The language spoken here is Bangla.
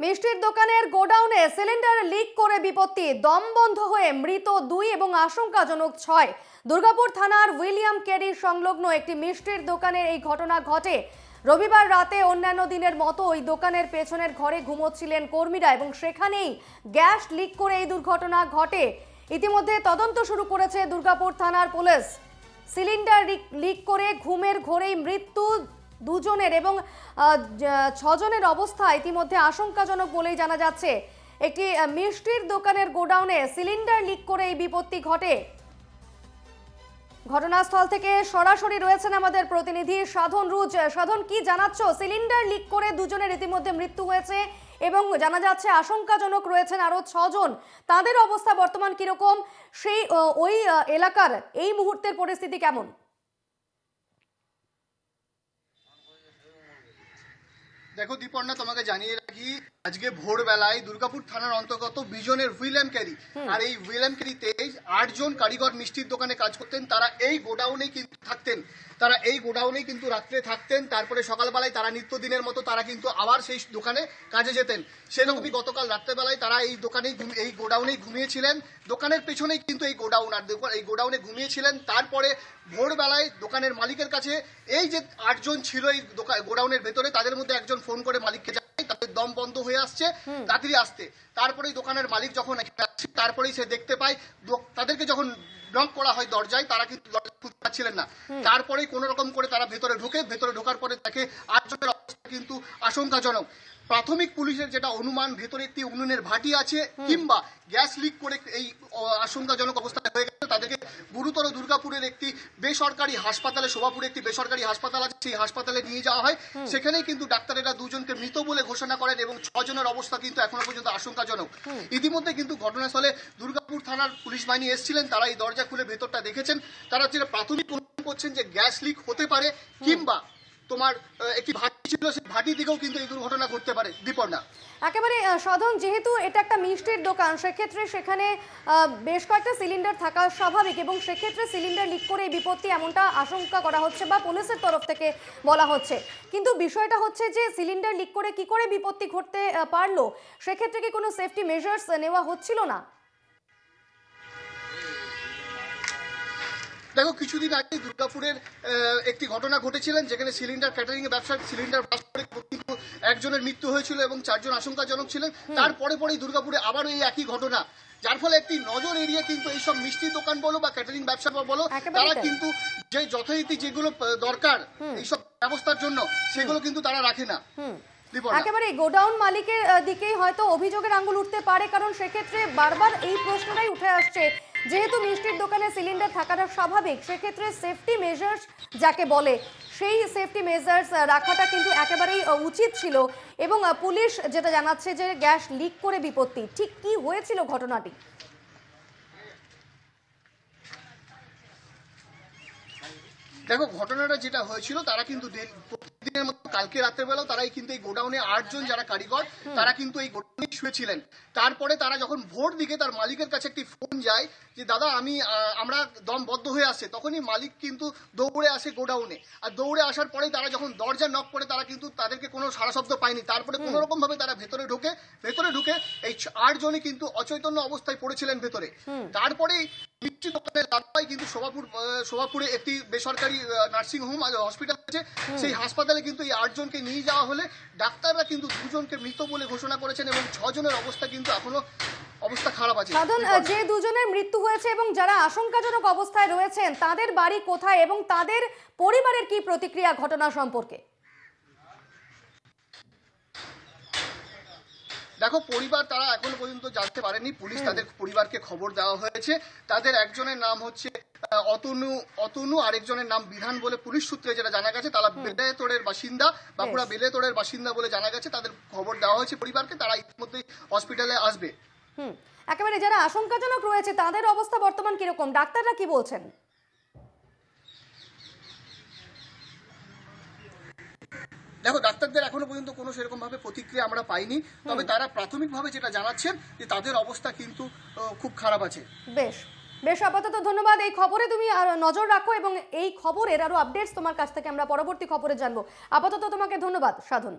মিষ্টির দোকানের গোডাউনে সিলিন্ডার লিক করে বিপত্তি, দম বন্ধ হয়ে মৃত দুই এবং আশঙ্কাজনক ছয়। দুর্গাপুর থানার উইলিয়াম কেরি সংলগ্ন একটি মিষ্টির দোকানের এই ঘটনা ঘটে। রবিবার রাতে অন্যান্য দিনের মতো ওই দোকানের পেছনের ঘরে ঘুমোচ্ছিলেন কর্মীরা এবং সেখানেই গ্যাস লিক করে এই দুর্ঘটনা ঘটে। ইতিমধ্যে তদন্ত শুরু করেছে দুর্গাপুর থানার পুলিশ। সিলিন্ডার লিক- লিক করে ঘুমের ঘোরেই মৃত্যু দুজনের এবং ছজনের অবস্থা ইতিমধ্যে আশঙ্কাজনক বলেই জানা যাচ্ছে। একটি মিষ্টির দোকানের গোডাউনে সিলিন্ডার লিক করে এই বিপত্তি ঘটে। ঘটনাস্থল থেকে সরাসরি রয়েছেন আমাদের প্রতিনিধি সাধন রুজ। সাধন, কি জানাচ্ছ? সিলিন্ডার লিক করে দুজনের ইতিমধ্যে মৃত্যু হয়েছে এবং জানা যাচ্ছে আশঙ্কাজনক রয়েছেন আরও ছজন। তাদের অবস্থা বর্তমান কীরকম? সেই ওই এলাকার এই মুহূর্তের পরিস্থিতি কেমন? দেখো দীপর্ণা তোমাকে জানিয়ে রাখি আজকে ভোরবেলায় দুর্গাপুর থানার অন্তর্গত বিজনের হুইলাম ক্যারি। আর এই হুইলাম ক্যারিতে আটজন কারিগর মিষ্টির দোকানে কাজ করতেন। তারা এই গোডাউনেই কিন্তু থাকতেন। তারা এই গোডাউনেই কিন্তু রাত্রে থাকতেন। তারপরে সকালবেলায় তারা নিত্যদিনের মতো তারা কিন্তু আবার সেই দোকানে কাজে যেতেন। সেরকমই গতকাল রাত্রেবেলায় তারা এই দোকানেই এই গোডাউনেই ঘুমিয়েছিলেন। দোকানের পেছনেই কিন্তু এই গোডাউন আর এই গোডাউনে ঘুমিয়েছিলেন। তারপরে ভোরবেলায় দোকানের মালিকের কাছে এই যে আটজন ছিল এই গোডাউনের ভেতরে তাদের মধ্যে একজন ফোন করে মালিককে দম বন্ধ হয়ে আসছে তাড়াতাড়ি আসতে। তারপরেই দোকানের মালিক যখন তারপরেই সে দেখতে পায় তাদেরকে যখন নক করা হয় দরজায় তারা কিন্তু দরজা খুঁজতে পারছিলেন না। তারপরেই কোনো রকম করে তারা ভেতরে ঢোকে ভেতরে ঢোকার পরে তাকে আটজনের অবস্থা কিন্তু আশঙ্কাজনক। প্রাথমিক পুলিশের যেটা অনুমান ভেতরে একটি উনুনের ভাটি আছে কিংবা গ্যাস লিক করে এই আশঙ্কাজনক অবস্থায় হয়ে গেছে। তাদেরকে গুরুতর দুর্গাপুরের একটি বেসরকারি হাসপাতালে শোভাপুরে একটি বেসরকারি হাসপাতাল আছে সেই হাসপাতালে নিয়ে যাওয়া হয়। সেখানেই কিন্তু ডাক্তারেরা দুজনকে মৃত বলে ঘোষণা করেন এবং ছজনের অবস্থা কিন্তু এখনও পর্যন্ত আশঙ্কাজনক। ইতিমধ্যে কিন্তু ঘটনাস্থলে দুর্গাপুর থানার পুলিশ বাহিনী এসেছিলেন তারা এই দরজা খুলে ভেতরটা দেখেছেন। তারা যেটা প্রাথমিক অনুমান করছেন যে গ্যাস লিক হতে পারে কিংবা তোমার একটি ভাটি ছিল, সেই ভাটি দিকেও কিন্তু এই দুর্ঘটনা ঘটতে পারে দীপর্ণা একেবারে সাধন, যেহেতু এটা একটা মিষ্টির দোকান, সেক্ষেত্রে সেখানে বেশ কয়েকটা সিলিন্ডার থাকা স্বাভাবিক এবং সেক্ষেত্রে সিলিন্ডার লিক করে এই বিপত্তি এমনটা আশঙ্কা করা হচ্ছে বা পুলিশের তরফ থেকে বলা হচ্ছে। কিন্তু বিষয়টা হচ্ছে যে সিলিন্ডার লিক করে কি করে বিপত্তি ঘটতে পারল? সেক্ষেত্রে কি কোনো সেফটি মেজার্স নেওয়া হচ্ছিল না? দেখো কিছুদিন আগে দুর্গাপুরের একটি ঘটনা ঘটেছিলেন যেখানে সিলিন্ডার ক্যাটারিং এর ব্যবসার সিলিন্ডার ব্লাস্ট করে কিন্তু একজনের মৃত্যু হয়েছিল এবং চারজন আশঙ্কাজনক ছিলেন। তারপরে পরেই দুর্গাপুরে আবারও এই একই ঘটনা। যার ফলে একটি নজর এড়িয়ে কিন্তু এইসব মিষ্টি দোকান বলো বা ক্যাটারিং ব্যবসা বলো তারা কিন্তু যে যথারীতি যেগুলো দরকার এইসব ব্যবস্থার জন্য সেগুলো কিন্তু তারা রাখে না। একেবারে গোডাউন মালিকের দিকেই হয়তো অভিযোগের আঙ্গুল উঠতে পারে কারণ সেক্ষেত্রে বারবার এই প্রশ্নটাই উঠে আসছে। যেহেতু মিষ্টির দোকানে সিলিন্ডার থাকাটা স্বাভাবিক, সেক্ষেত্রে সেফটি মেজার্স যাকে বলে, সেই সেফটি মেজার্স রাখাটা কিন্তু একেবারেই উচিত ছিল এবং পুলিশ যেটা জানাচ্ছে যে গ্যাস লিক করে বিপত্তি। ঠিক কি হয়েছিল ঘটনাটি? দেখো, ঘটনাটা যেটা হয়েছিল, তারা কিন্তু কালকে রাত্রেবেলাও তারাই কিন্তু এই গোডাউনে আটজন যারা কারিগর তারা কিন্তু এই গোডাউনে শুয়েছিলেন। তারপরে তারা যখন ভোর দিকে তার মালিকের কাছে একটি ফোন যায় যে দাদা আমি আমরা দম বদ্ধ হয়ে আসছে। তখনই মালিক কিন্তু দৌড়ে আসে গোডাউনে। আর দৌড়ে আসার পরেই তারা যখন দরজা নক করে তারা কিন্তু তাদেরকে কোনো সারা শব্দ পায়নি। তারপরে কোনো রকম ভাবে তারা ভেতরে ঢোকে ভেতরে ঢুকে এই আটজনই কিন্তু অচৈতন্য অবস্থায় পড়েছিলেন ভেতরে। তারপরেই মিষ্টি দোকানে কিন্তু শোভাপুর শোভাপুরে একটি বেসরকারি নার্সিং হোম হসপিটাল আছে। সেই হাসপাতালে কিন্তু এই আটজনকে নিয়ে যাওয়া হলে ডাক্তাররা কিন্তু দুজনকে মৃত বলে ঘোষণা করেছেন এবং ছজনের অবস্থা কিন্তু এখনও অবস্থা খারাপ আছে। সাধন যে দুজনের মৃত্যু হয়েছে এবং যারা আশঙ্কাজনক অবস্থায় রয়েছেন তাদের বাড়ি কোথায় এবং তাদের পরিবারের কি প্রতিক্রিয়া ঘটনা সম্পর্কে? দেখো পরিবার তারা এখনও পর্যন্ত জানতে পারেনি। পুলিশ তাদের পরিবারকে খবর দেওয়া হয়েছে। তাদের একজনের নাম হচ্ছে অতনু অতনু আরেকজনের নাম বিধান বলে পুলিশ সূত্রে যেটা জানা গেছে তারা বেলেতোড়ের বাসিন্দা বাঁকুড়া বেলেতোড়ের বাসিন্দা বলে জানা গেছে তাদের খবর দেওয়া হয়েছে পরিবারকে তারা ইতিমধ্যেই হসপিটালে আসবে। হুম। একেবারে যারা আশঙ্কাজনক রয়েছে তাদের অবস্থা বর্তমান কীরকম? ডাক্তাররা কি বলছেন? দেখো ডাক্তারদের এখনও পর্যন্ত কোনো সেরকম ভাবে প্রতিক্রিয়া আমরা পাইনি তবে তারা প্রাথমিকভাবে যেটা জানাচ্ছেন যে তাদের অবস্থা কিন্তু খুব খারাপ আছে। বেশ বেশ আপাতত ধন্যবাদ। এই খবরে তুমি আর নজর রাখো এবং এই খবরের আরও আপডেটস তোমার কাছ থেকে আমরা পরবর্তী খবরে জানব। আপাতত তোমাকে ধন্যবাদ সাধন।